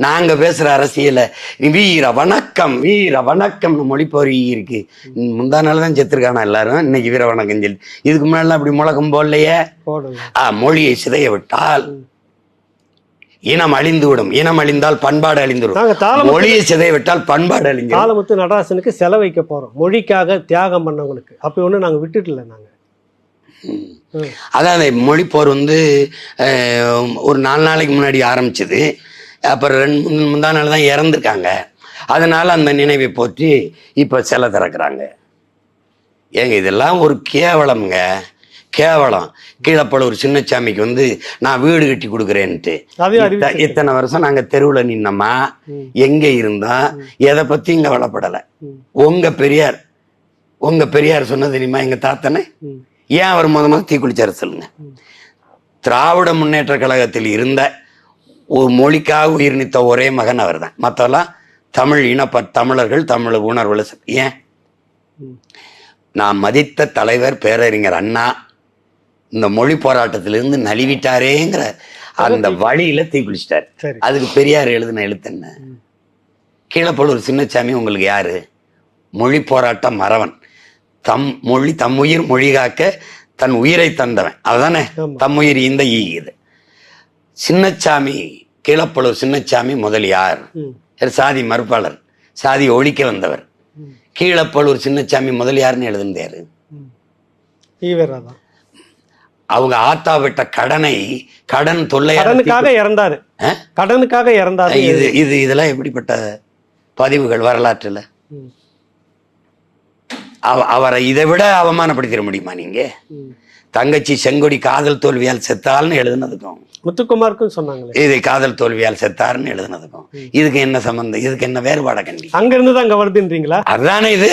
நாங்க பேசுற அரசியல. வீர வணக்கம் வீர வணக்கம்னு மொழிப்பொறி இருக்கு முந்தா நாள் தான் செத்துருக்கானா எல்லாரும்? இன்னைக்கு வீர வணக்கம் சொல்லி. இதுக்கு முன்னாடி அப்படி முழக்கம் போடலையே? ஆ, மொழியை சிதைய விட்டால் இனம் அழிந்து விடும் இனம் அழிந்தால் பண்பாடு அழிந்துவிடும். நாங்க மொழியை சிதைய விட்டால் பண்பாடு அழிஞ்சிடும் தாளமுத்து நடராசனுக்கு செலவு வைக்க போறோம். மொழிக்காக தியாகம் பண்ணவங்களுக்கு. அப்படி நாங்க விட்டுட்டல நாங்க. ம். அதான் அந்த மொழிப்போர் வந்து ஒரு நாலு நாளைக்கு முன்னாடி ஆரம்பிச்சது. அப்புறம் ரெண்டு முந்த- நாள் தான் இறந்துருக்காங்க. அதனால அந்த நினைவை போற்றி இப்போ சிலை திறக்கிறாங்க. ஏங்க இதெல்லாம் ஒரு கேவலம்ங்க. கேவலம். கீழப்பழூர் சின்னச்சாமிக்கு வந்து நான் வீடு கட்டி கொடுக்குறேன்ட்டு. இத்தனை வருஷம் நாங்க தெருவுல நின்னோமா. எங்க இருந்தோம்? எதை பத்தியும் கவலைப்படலை ம். உங்க பெரியார். உங்க பெரியார் சொன்னது தெரியுமா எங்க தாத்தனை. ஏன் அவர் முத முத தீக்குளிச்சாரு சொல்லுங்க. திராவிட முன்னேற்ற கழகத்தில் இருந்த ஒரு மொழிக்காக உயிர் நீத்த ஒரே மகன் அவர் தான் மற்றெல்லாம் தமிழ் இனப்ப தமிழர்கள் தமிழ் உணர்வுல ஏன். நான் மதித்த தலைவர் பேரறிஞர் அண்ணா. இந்த மொழி போராட்டத்திலிருந்து நலிவிட்டாரேங்கிற அந்த வழியில தீக்குளிச்சிட்டாரு அதுக்கு பெரியார் எழுதின எழுத்து என்ன? கீழப்பழூர் சின்னசாமி உங்களுக்கு யாரு? மொழி போராட்ட மறவன். தம் மொழி தம் உயிர் மொழி காக்க தன் உயிரை தந்தவன். அதுதானே. தம் உயிர் இந்த ஈகுது சின்னச்சாமி கீழப்பழூர் சின்னச்சாமி முதல் யார்? ம். யார்? சாதி மறுப்பாளர். சாதி ஒழிக்க வந்தவர். ம். கீழப்பழூர் சின்னச்சாமி முதல் யாருன்னு எழுதினாரு ம். ஈவேரா தான் அவங்க ஆத்தா விட்ட கடனை கடன் கடனுக்காக இறந்தாரு? கடனுக்காக இறந்தாரு. இது இது இதெல்லாம் எப்படிப்பட்ட பதிவுகள் வரலாற்றுல? அவரை இதை விட அவமானப்படுத்திட முடியுமா நீங்க. தங்கச்சி செங்கொடி காதல் தோல்வியால் செத்தால்னு எழுதுனதுக்கும். முத்துக்குமாருக்கும் சொன்னாங்களே. இது காதல் தோல்வியால் செத்தாருன்னு எழுதுனதுக்கும். இதுக்கு என்ன சம்பந்தம்? இதுக்கு என்ன வேறுபாட கண்டி? அங்க இருந்து தான் அங்க வருதுன்றீங்களா? அதுதானே இது.